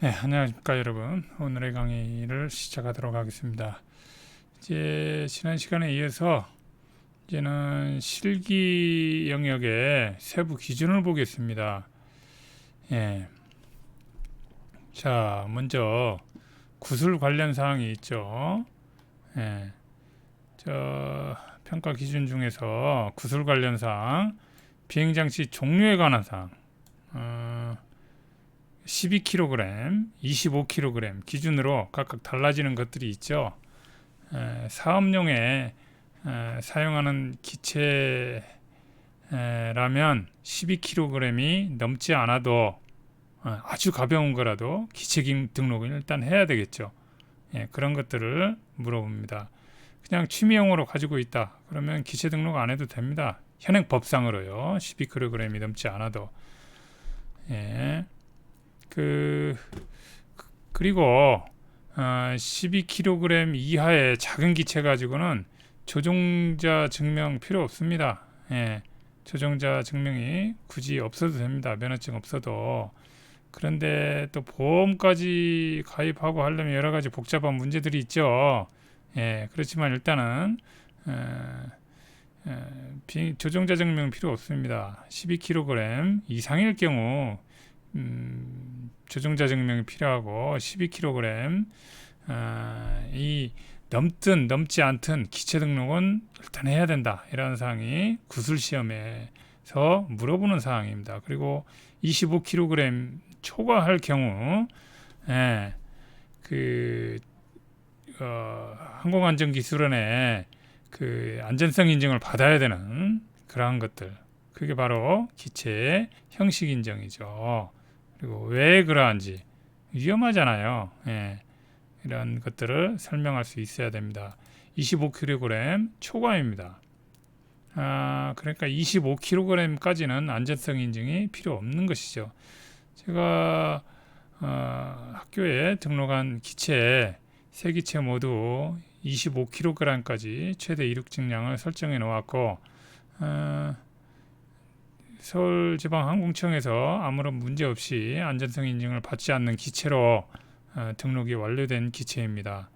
네, 안녕하십니까 여러분. 오늘의 강의를 시작하도록 하겠습니다. 이제 지난 시간에 이어서 이제는 실기 영역의 세부 기준을 보겠습니다. 예. 자, 먼저 구술 관련 사항이 있죠. 예. 저 평가 기준 중에서 구술 관련 사항, 비행 장치 종류에 관한 사항. 어, 12kg, 25kg 기준으로 각각 달라지는 것들이 있죠. 에, 사업용에 에, 사용하는 기체라면 12kg이 넘지 않아도 어, 아주 가벼운 거라도 기체 기- 등록을 일단 해야 되겠죠. 예, 그런 것들을 물어봅니다. 그냥 취미용으로 가지고 있다. 그러면 기체 등록 안 해도 됩니다. 현행 법상으로요. 12kg이 넘지 않아도. 예. 그 그- 그리고 어, 12kg 이하의 작은 기체 가지고는 조종자 증명 필요 없습니다. 예, 조종자 증명이 굳이 없어도 됩니다. 면허증 없어도. 그런데 또 보험까지 가입하고 하려면 여러 가지 복잡한 문제들이 있죠. 예, 그렇지만 일단은 에, 에, 비- 조종자 증명 필요 없습니다. 12kg 이상일 경우 음, 조종자 증명이 필요하고 12kg 아, 이 넘든 넘지 않든 기체 등록은 일단 해야 된다 이런 사항이 구술 시험에서 물어보는 사항입니다. 그리고 25kg 초과할 경우 예, 그 어, 항공안전기술원에 그 안전성 인증을 받아야 되는 그러한 것들 그게 바로 기체의 형식 인정이죠. 그리고 왜 그러한지 위험하잖아요. 예. 이런 것들을 설명할 수 있어야 됩니다. 25kg 초과입니다. 아, 그러니까 25kg까지는 안전성 인증이 필요 없는 것이죠. 제가 어, 학교에 등록한 기체 세 기체 모두 25kg까지 최대 이륙 증량을 설정해 놓았고 어, 서울지방항공청에서 아무런 문제 없이 안전성 인증을 받지 않는 기체로 어, 등록이 완료된 기체입니다.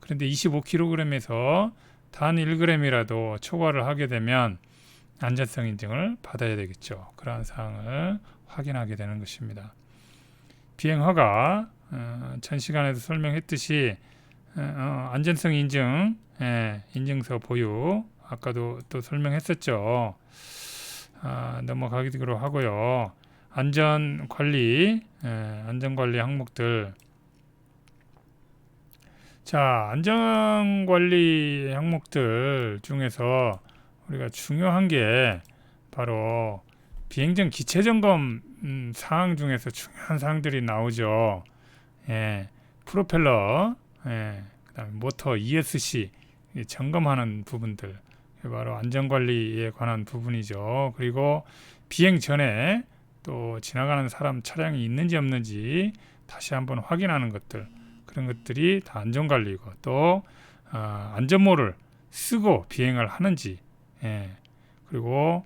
그런데 25kg에서 단 1g이라도 초과를 하게 되면 안전성 인증을 받아야 되겠죠. 그러한 사항을 확인하게 되는 것입니다. 비행 허가 어, 전 시간에도 설명했듯이 어, 어, 안전성 인증 예, 인증서 보유 아까도 또 설명했었죠. 아, 넘어가기로 하고요. 안전 관리, 예, 안전 관리 항목들. 자, 안전 관리 항목들 중에서 우리가 중요한 게 바로 비행 전 기체 점검 음, 사항 중에서 중요한 사항들이 나오죠. 예, 프로펠러, 예, 그다음에 모터 ESC 이 점검하는 부분들. 이게 바로 안전관리에 관한 부분이죠. 그리고 비행 전에 또 지나가는 사람 차량이 있는지 없는지 다시 한번 확인하는 것들 그런 것들이 다 안전관리고 또 어, 안전모를 쓰고 비행을 하는지 예. 그리고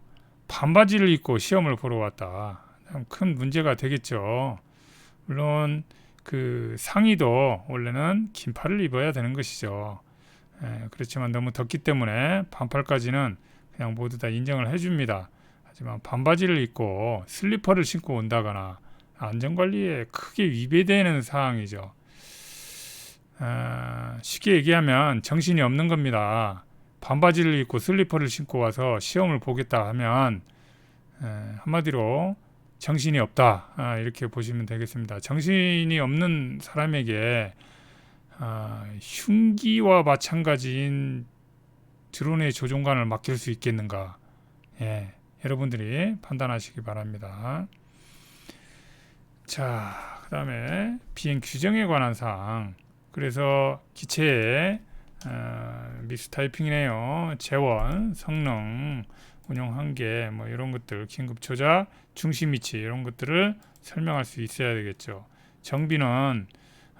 반바지를 입고 시험을 보러 왔다 참큰 문제가 되겠죠. 물론 그 상의도 원래는 긴팔을 입어야 되는 것이죠. 예, 그렇지만 너무 덥기 때문에 반팔까지는 그냥 모두 다 인정을 해줍니다. 하지만 반바지를 입고 슬리퍼를 신고 온다거나 안전관리에 크게 위배되는 사항이죠. 아, 쉽게 얘기하면 정신이 없는 겁니다. 반바지를 입고 슬리퍼를 신고 와서 시험을 보겠다 하면 에, 한마디로 정신이 없다 아, 이렇게 보시면 되겠습니다. 정신이 없는 사람에게 아, 흉기와 마찬가지인 드론의 조종관을 맡길 수 있겠는가? 예, 여러분들이 판단하시기 바랍니다. 자, 그 다음에 비행 규정에 관한 사항. 그래서 기체의 어, 미스 타이핑이네요. 재원, 성능, 운용 한계, 뭐 이런 것들, 긴급 조작, 중심 위치 이런 것들을 설명할 수 있어야 되겠죠. 정비는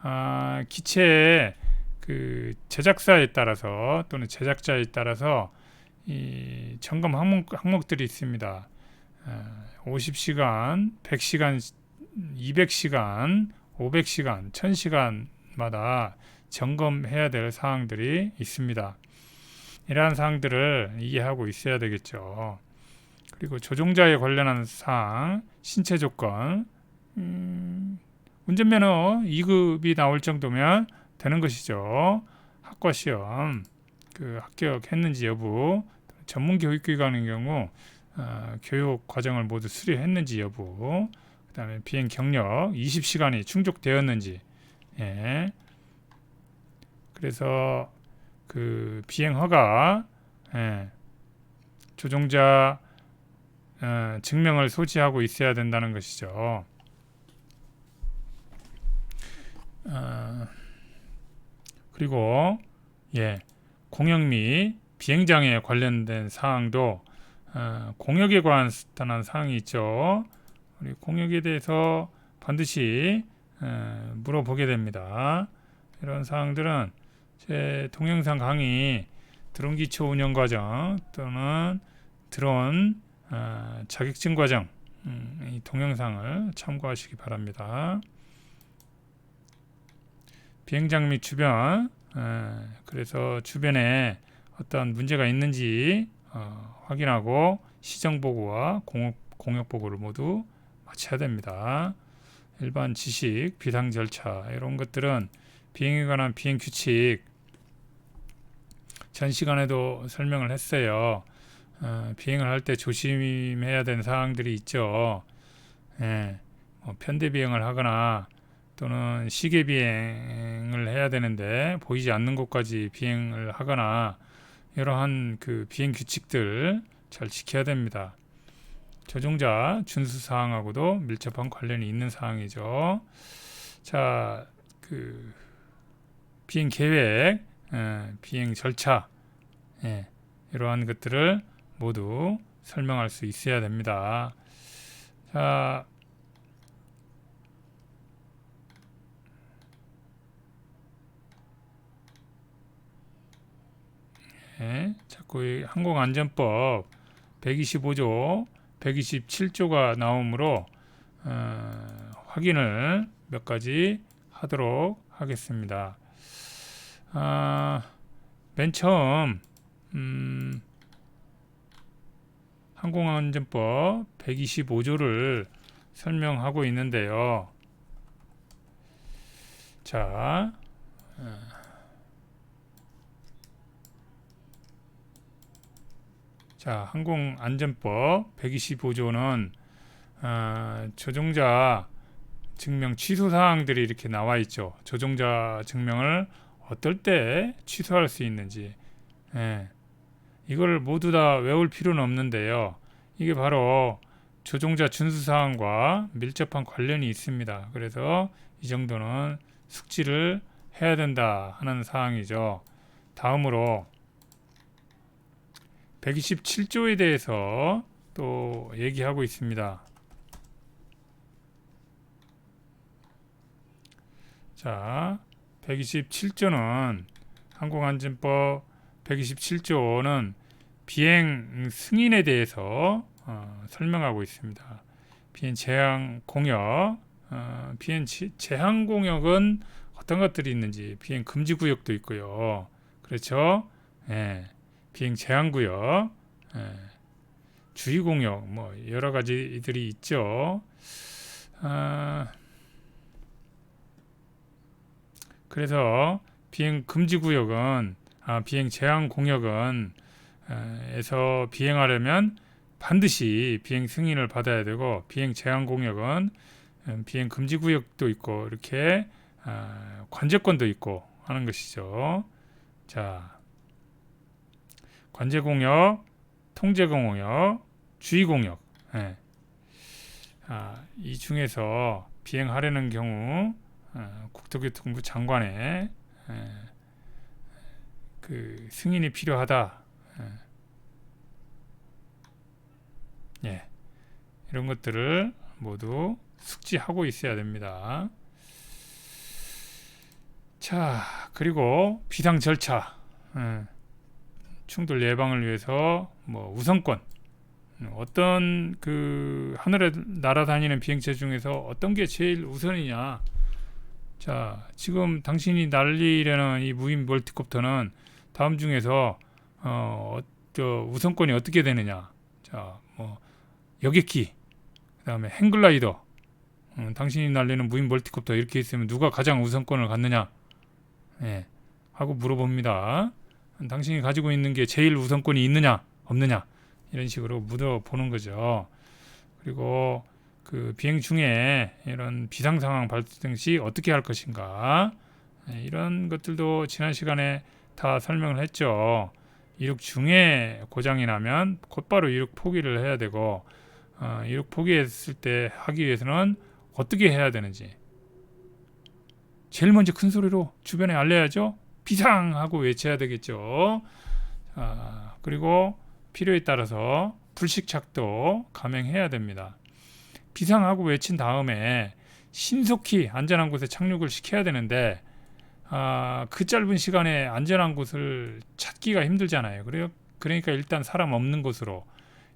아, 기체의 그 제작사에 따라서 또는 제작자에 따라서 이 점검 항목, 항목들이 있습니다. 어, 50시간, 100시간, 200시간, 500시간, 1000시간마다 점검해야 될 사항들이 있습니다. 이러한 사항들을 이해하고 있어야 되겠죠. 그리고 조종자에 관련한 사항, 신체 조건, 음, 운전면허 2급이 나올 정도면 되는 것이죠. 학과 시험, 그 합격했는지 여부, 전문 교육기관인 경우 어, 교육 과정을 모두 수료했는지 여부, 그다음에 비행 경력 20시간이 충족되었는지, 예. 그래서 그 비행 허가, 예. 조종자 어, 증명을 소지하고 있어야 된다는 것이죠. 어, 그리고 예 공역 및 비행장애 관련된 사항도 어, 공역에 관한 사항이 있죠. 우리 공역에 대해서 반드시 어, 물어보게 됩니다. 이런 사항들은 제 동영상 강의 드론 기초 운영 과정 또는 드론 어, 자격증 과정 음, 이 동영상을 참고하시기 바랍니다. 비행장 및 주변 에, 그래서 주변에 어떤 문제가 있는지 어, 확인하고 시정 보고와 공역, 공역 보고를 모두 마쳐야 됩니다. 일반 지식, 비상 절차 이런 것들은 비행에 관한 비행 규칙 전 시간에도 설명을 했어요. 어, 비행을 할 때 조심해야 되는 사항들이 있죠. 예, 뭐 편대 비행을 하거나 또는 시계 비행을 해야 되는데 보이지 않는 곳까지 비행을 하거나 이러한 그 비행 규칙들 잘 지켜야 됩니다. 조종자 준수 사항하고도 밀접한 관련이 있는 사항이죠. 자, 그 비행 계획, 예, 비행 절차, 예, 이러한 것들을 모두 설명할 수 있어야 됩니다. 자, 예, 자꾸 이 항공안전법 125조, 127조가 나오므로 어, 확인을 몇 가지 하도록 하겠습니다. 아, 맨 처음 음, 항공안전법 125조를 설명하고 있는데요. 자, 자, 항공안전법 125조는 어, 조종자 증명 취소 사항들이 이렇게 나와 있죠. 조종자 증명을 어떨 때 취소할 수 있는지. 예. 이걸 모두 다 외울 필요는 없는데요. 이게 바로 조종자 준수 사항과 밀접한 관련이 있습니다. 그래서 이 정도는 숙지를 해야 된다 하는 사항이죠. 다음으로 127조에 대해서 또 얘기하고 있습니다. 자, 127조는 항공안전법 127조는 비행 승인에 대해서 어, 설명하고 있습니다. 비행 제한 공역, 어, 비행 제한 공역은 어떤 것들이 있는지 비행 금지 구역도 있고요. 그렇죠? 예. 비행 제한 구역, 예, 주의 공역, 뭐 여러 가지들이 있죠. 아, 그래서 비행 금지 구역은 아, 비행 제한 공역은 에서 비행하려면 반드시 비행 승인을 받아야 되고 비행 제한 공역은 음, 비행 금지 구역도 있고 이렇게 아, 관제권도 있고 하는 것이죠. 자, 관제 공역, 통제 공역, 주의 공역. 예. 아, 이 중에서 비행하려는 경우 어, 국토교통부 장관의 예, 그 승인이 필요하다. 예. 예. 이런 것들을 모두 숙지하고 있어야 됩니다. 자, 그리고 비상 절차. 예. 충돌 예방을 위해서 뭐 우선권 어떤 그 하늘에 날아다니는 비행체 중에서 어떤 게 제일 우선이냐 자, 지금 당신이 날리려는 이 무인 멀티콥터는 다음 중에서 어, 저 우선권이 어떻게 되느냐? 자, 뭐 여객기, 그다음에 행글라이더, 음, 당신이 날리는 무인 멀티콥터 이렇게 있으면 누가 가장 우선권을 갖느냐? 예, 하고 물어봅니다. 당신이 가지고 있는 게 제일 우선권이 있느냐, 없느냐 이런 식으로 물어보는 거죠. 그리고 그 비행 중에 이런 비상 상황 발생 시 어떻게 할 것인가 예, 이런 것들도 지난 시간에 다 설명을 했죠. 이륙 중에 고장이 나면 곧바로 이륙 포기를 해야 되고 어, 이륙 포기했을 때 하기 위해서는 어떻게 해야 되는지 제일 먼저 큰 소리로 주변에 알려야죠. 비상하고 외쳐야 되겠죠. 아, 그리고 필요에 따라서 불식착도 감행해야 됩니다. 비상하고 외친 다음에 신속히 안전한 곳에 착륙을 시켜야 되는데 아, 그 짧은 시간에 안전한 곳을 찾기가 힘들잖아요. 그래요. 그러니까 일단 사람 없는 곳으로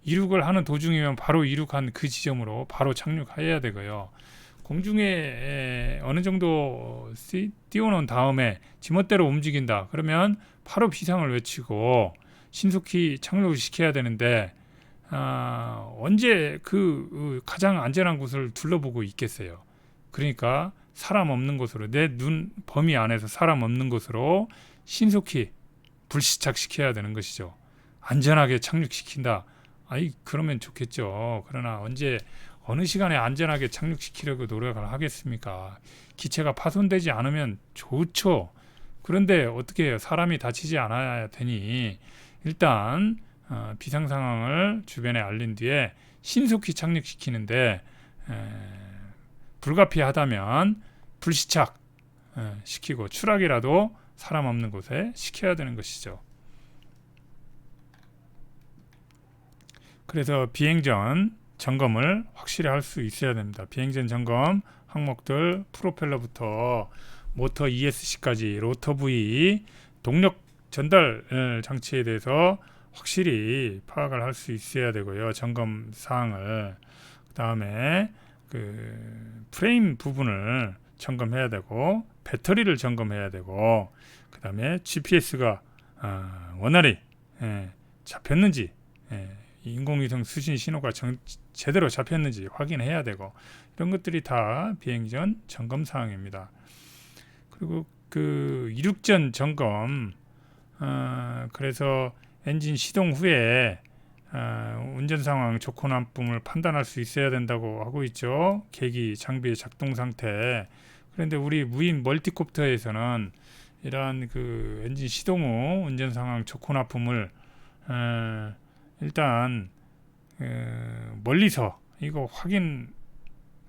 이륙을 하는 도중이면 바로 이륙한 그 지점으로 바로 착륙해야 되고요. 공중에 에, 어느 정도 씨- 띄워놓은 다음에 지멋대로 움직인다. 그러면 바로 비상을 외치고 신속히 착륙을 시켜야 되는데 아, 언제 그 어, 가장 안전한 곳을 둘러보고 있겠어요. 그러니까 사람 없는 곳으로 내 눈 범위 안에서 사람 없는 곳으로 신속히 불시착시켜야 되는 것이죠. 안전하게 착륙시킨다. 아이 그러면 좋겠죠. 그러나 언제 어느 시간에 안전하게 착륙시키려고 노력을 하겠습니까? 기체가 파손되지 않으면 좋죠. 그런데 어떻게 해요? 사람이 다치지 않아야 되니 일단 어, 비상 상황을 주변에 알린 뒤에 신속히 착륙시키는데 에, 불가피하다면 불시착 에, 시키고 추락이라도 사람 없는 곳에 시켜야 되는 것이죠. 그래서 비행 전 점검을 확실히 할 수 있어야 됩니다. 비행 전 점검 항목들 프로펠러부터 모터 ESC까지 로터 부위 동력 전달 에, 장치에 대해서 확실히 파악을 할 수 있어야 되고요. 점검 사항을 그다음에 그 프레임 부분을 점검해야 되고 배터리를 점검해야 되고 그다음에 GPS가 아, 원활히 예, 잡혔는지 예, 인공위성 수신 신호가 정, 제대로 잡혔는지 확인해야 되고 이런 것들이 다 비행 전 점검 사항입니다. 그리고 그 이륙 전 점검 어, 그래서 엔진 시동 후에 어, 운전 상황 좋고 나쁨을 판단할 수 있어야 된다고 하고 있죠. 계기 장비의 작동 상태. 그런데 우리 무인 멀티콥터에서는 이러한 그 엔진 시동 후 운전 상황 좋고 나쁨을 어, 일단 어, 멀리서 이거 확인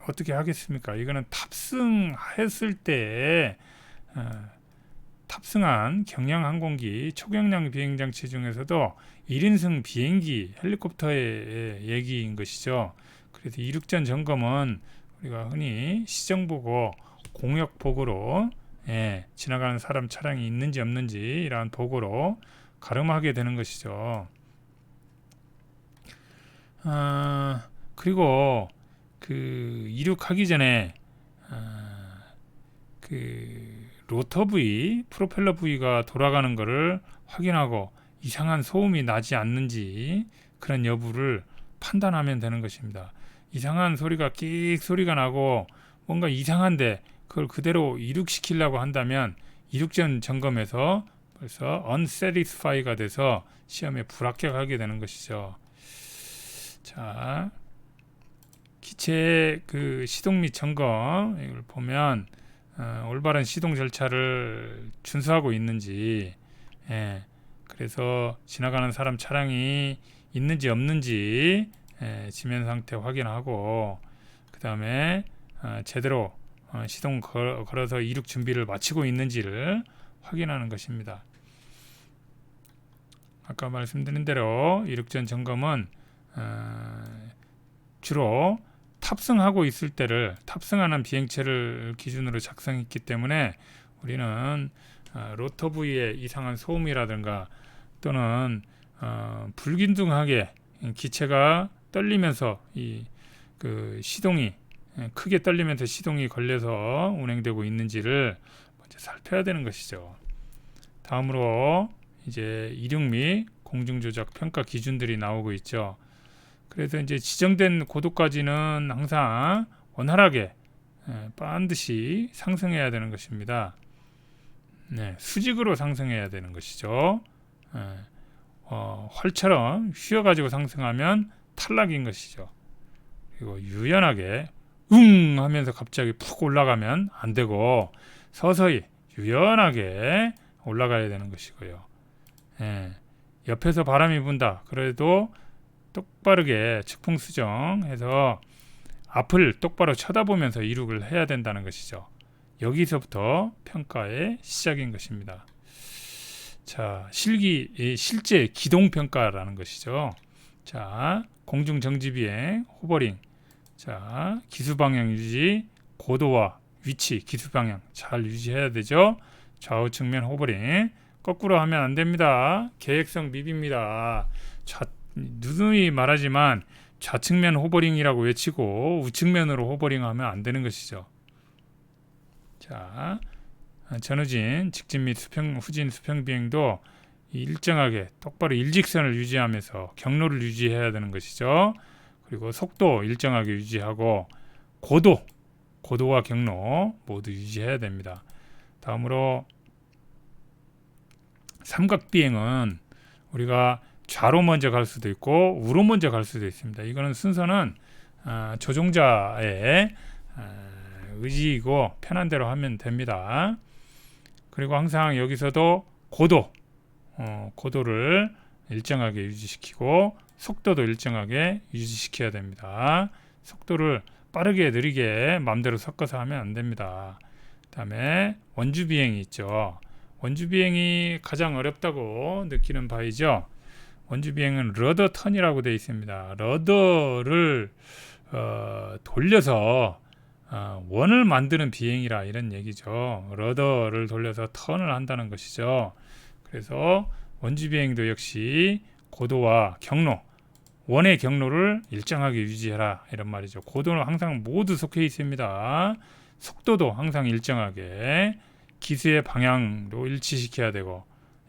어떻게 하겠습니까? 이거는 탑승했을 때 어, 탑승한 경량 항공기 초경량 비행 장치 중에서도 1인승 비행기 헬리콥터의 얘기인 것이죠. 그래서 이륙전 점검은 우리가 흔히 시정 보고 공역 보고로 예, 지나가는 사람 차량이 있는지 없는지 이러한 보고로 가름하게 되는 것이죠. 아, 그리고 그 이륙하기 전에 아, 그 로터 부위, 프로펠러 부위가 돌아가는 것을 확인하고 이상한 소음이 나지 않는지 그런 여부를 판단하면 되는 것입니다. 이상한 소리가 끽 소리가 나고 뭔가 이상한데 그걸 그대로 이륙시키려고 한다면 이륙전 점검에서 벌써 unsatisfy가 돼서 시험에 불합격하게 되는 것이죠. 자, 기체 그 시동 및 점검 이걸 보면 어, 올바른 시동 절차를 준수하고 있는지, 예, 그래서 지나가는 사람 차량이 있는지 없는지 예, 지면 상태 확인하고 그 다음에 어, 제대로 어, 시동 걸, 걸어서 이륙 준비를 마치고 있는지를 확인하는 것입니다. 아까 말씀드린 대로 이륙 전 점검은 어, 주로 탑승하고 있을 때를 탑승하는 비행체를 기준으로 작성했기 때문에 우리는 어, 로터 부위의 이상한 소음이라든가 또는 어, 불균등하게 기체가 떨리면서 이 그 시동이 예, 크게 떨리면서 시동이 걸려서 운행되고 있는지를 먼저 살펴야 되는 것이죠. 다음으로 이제 이륙 및 공중 조작 평가 기준들이 나오고 있죠. 그래서 이제 지정된 고도까지는 항상 원활하게 예, 반드시 상승해야 되는 것입니다. 네, 수직으로 상승해야 되는 것이죠. 예, 어, 활처럼 휘어가지고 상승하면 탈락인 것이죠. 그리고 유연하게 웅 하면서 갑자기 푹 올라가면 안 되고 서서히 유연하게 올라가야 되는 것이고요. 예, 옆에서 바람이 분다. 그래도 똑바르게 측풍 수정해서 앞을 똑바로 쳐다보면서 이륙을 해야 된다는 것이죠. 여기서부터 평가의 시작인 것입니다. 자, 실기 이 실제 기동 평가라는 것이죠. 자, 공중 정지 비행, 호버링. 자, 기수 방향 유지, 고도와 위치, 기수 방향 잘 유지해야 되죠. 좌우 측면 호버링. 거꾸로 하면 안 됩니다. 계획성 미비입니다. 좌, 누누이 말하지만 좌측면 호버링이라고 외치고 우측면으로 호버링하면 안 되는 것이죠. 자, 전후진, 직진 및 수평, 후진, 수평 비행도 일정하게 똑바로 일직선을 유지하면서 경로를 유지해야 되는 것이죠. 그리고 속도 일정하게 유지하고 고도, 고도와 경로 모두 유지해야 됩니다. 다음으로 삼각 비행은 우리가 좌로 먼저 갈 수도 있고 우로 먼저 갈 수도 있습니다. 이거는 순서는 어, 조종자의 어, 의지이고 편한 대로 하면 됩니다. 그리고 항상 여기서도 고도, 어, 고도를 일정하게 유지시키고 속도도 일정하게 유지시켜야 됩니다. 속도를 빠르게 느리게 마음대로 섞어서 하면 안 됩니다. 그다음에 원주 비행이 있죠. 원주 비행이 가장 어렵다고 느끼는 바이죠. 원주 비행은 러더 턴이라고 되어 있습니다. 러더를 어, 돌려서 어, 원을 만드는 비행이라 이런 얘기죠. 러더를 돌려서 턴을 한다는 것이죠. 그래서 원주 비행도 역시 고도와 경로, 원의 경로를 일정하게 유지해라 이런 말이죠. 고도는 항상 모두 속해 있습니다. 속도도 항상 일정하게 기수의 방향도 일치시켜야 되고,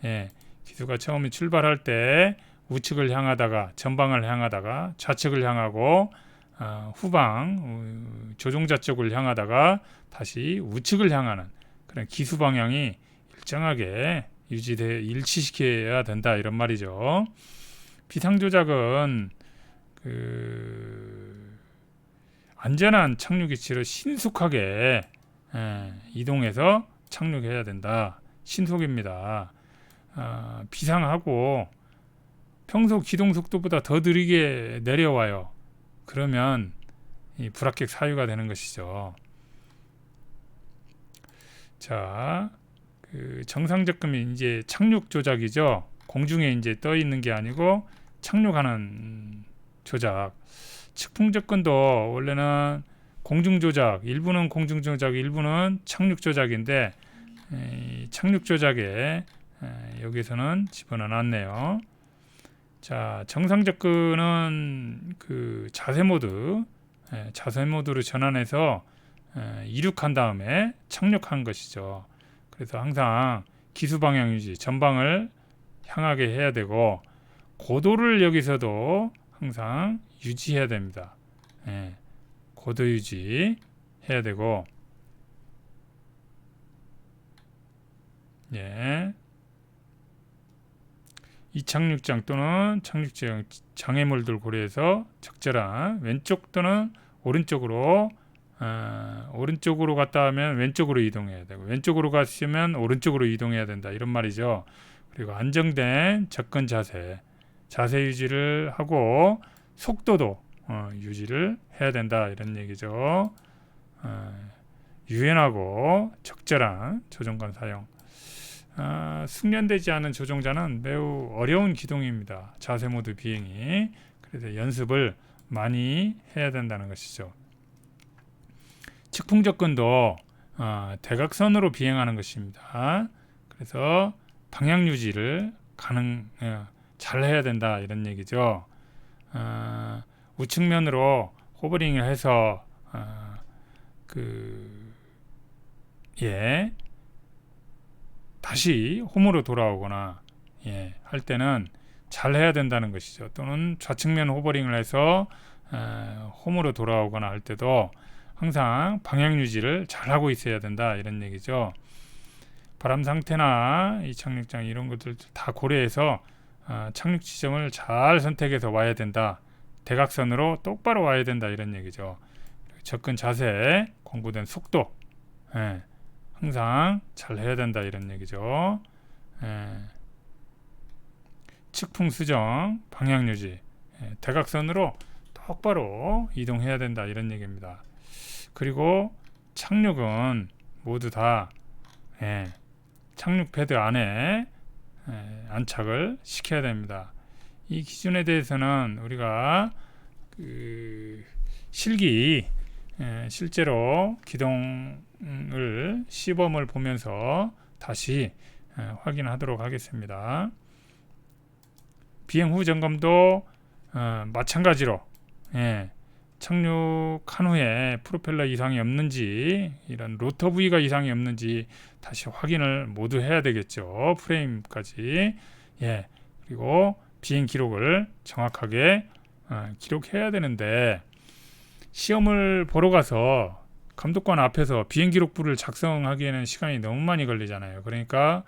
예, 기수가 처음에 출발할 때 우측을 향하다가 전방을 향하다가 좌측을 향하고 어, 후방 어, 조종자 쪽을 향하다가 다시 우측을 향하는 그런 기수 방향이 일정하게 유지돼 일치시켜야 된다 이런 말이죠. 비상 조작은 그 안전한 착륙 위치를 신속하게 예, 이동해서 착륙해야 된다. 신속입니다. 어, 비상하고 평소 기동 속도보다 더 느리게 내려와요. 그러면 이 불합격 사유가 되는 것이죠. 자, 그 정상 접근이 이제 착륙 조작이죠. 공중에 이제 떠 있는 게 아니고 착륙하는 조작. 측풍 접근도 원래는 공중 조작, 일부는 공중 조작, 일부는 착륙 조작인데 이 착륙 조작에 여기서는 집어넣어 놨네요. 자, 정상 접근은 그 자세 모드, 예, 자세 모드로 전환해서 예, 이륙한 다음에 착륙한 것이죠. 그래서 항상 기수 방향 유지, 전방을 향하게 해야 되고 고도를 여기서도 항상 유지해야 됩니다. 예, 고도 유지 해야 되고 예. 이 착륙장 또는 착륙장 장애물들 고려해서 적절한 왼쪽 또는 오른쪽으로 어, 오른쪽으로 갔다 하면 왼쪽으로 이동해야 되고 왼쪽으로 갔으면 오른쪽으로 이동해야 된다 이런 말이죠. 그리고 안정된 접근 자세 자세 유지를 하고 속도도 어, 유지를 해야 된다 이런 얘기죠. 어, 유연하고 적절한 조종관 사용. 아, 숙련되지 않은 조종자는 매우 어려운 기동입니다. 자세 모드 비행이 그래서 연습을 많이 해야 된다는 것이죠. 측풍 접근도 어, 대각선으로 비행하는 것입니다. 그래서 방향 유지를 가능 어, 잘 해야 된다 이런 얘기죠. 어, 우측면으로 호버링을 해서 아, 그 예, 다시 홈으로 돌아오거나 예, 할 때는 잘 해야 된다는 것이죠. 또는 좌측면 호버링을 해서 어, 홈으로 돌아오거나 할 때도 항상 방향 유지를 잘 하고 있어야 된다 이런 얘기죠. 바람 상태나 이 착륙장 이런 것들 다 고려해서 어, 착륙 지점을 잘 선택해서 와야 된다. 대각선으로 똑바로 와야 된다 이런 얘기죠. 접근 자세, 공부된 속도, 예, 항상 잘 해야 된다 이런 얘기죠. 예. 측풍 수정, 방향 유지, 예, 대각선으로 똑바로 이동해야 된다 이런 얘기입니다. 그리고 착륙은 모두 다 예, 착륙 패드 안에 예, 안착을 시켜야 됩니다. 이 기준에 대해서는 우리가 그 실기 예, 실제로 기동 을 시범을 보면서 다시 예, 확인하도록 하겠습니다. 비행 후 점검도 어, 마찬가지로 예, 착륙한 후에 프로펠러 이상이 없는지 이런 로터 부위가 이상이 없는지 다시 확인을 모두 해야 되겠죠 프레임까지 예 그리고 비행 기록을 정확하게 어, 기록해야 되는데 시험을 보러 가서 감독관 앞에서 비행 기록부를 작성하기에는 시간이 너무 많이 걸리잖아요 그러니까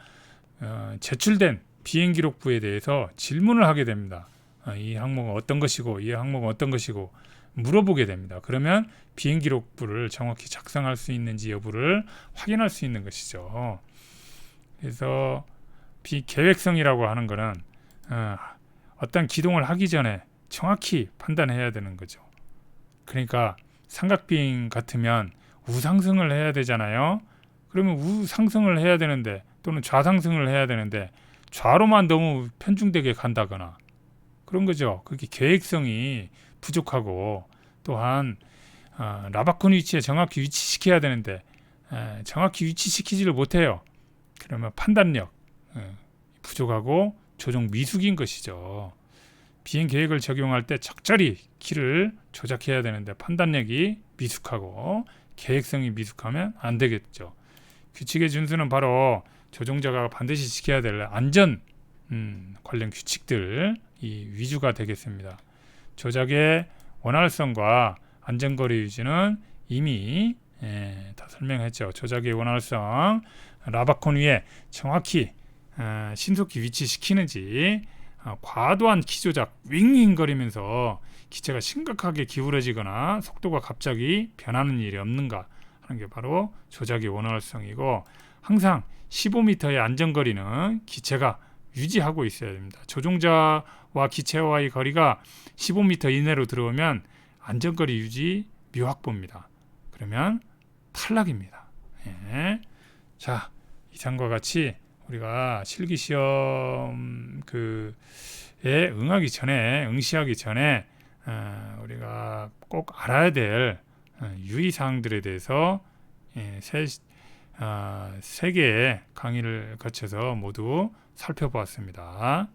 어, 제출된 비행 기록부에 대해서 질문을 하게 됩니다. 아, 이 항목은 어떤 것이고 이 항목은 어떤 것이고 물어보게 됩니다. 그러면 비행 기록부를 정확히 작성할 수 있는지 여부를 확인할 수 있는 것이죠. 그래서 비계획성이라고 하는 것은 어, 어떤 기동을 하기 전에 정확히 판단해야 되는 거죠. 그러니까 삼각 비행 같으면 우상승을 해야 되잖아요. 그러면 우상승을 해야 되는데 또는 좌상승을 해야 되는데 좌로만 너무 편중되게 간다거나 그런 거죠. 그게 계획성이 부족하고 또한 어, 라바콘 위치에 정확히 위치시켜야 되는데 에, 정확히 위치시키지를 못해요. 그러면 판단력 에, 부족하고 조종 미숙인 것이죠. 비행 계획을 적용할 때 적절히 키를 조작해야 되는데 판단력이 미숙하고 계획성이 미숙하면 안 되겠죠. 규칙의 준수는 바로 조종자가 반드시 지켜야 될 안전 음, 관련 규칙들 이 위주가 되겠습니다. 조작의 원활성과 안전거리 유지는 이미 예, 다 설명했죠. 조작의 원활성 라바콘 위에 정확히 어, 신속히 위치시키는지 어, 과도한 키 조작 윙윙거리면서 기체가 심각하게 기울어지거나 속도가 갑자기 변하는 일이 없는가 하는 게 바로 조작의 원활성이고 항상 15m의 안전거리는 기체가 유지하고 있어야 됩니다. 조종자와 기체와의 거리가 15m 이내로 들어오면 안전거리 유지 미확보입니다. 그러면 탈락입니다. 예. 자, 이상과 같이 우리가 실기 시험 그에 응하기 전에 응시하기 전에 어, 우리가 꼭 알아야 될 어, 유의 사항들에 대해서 예, 세, 어, 세 개의 강의를 거쳐서 모두 살펴보았습니다.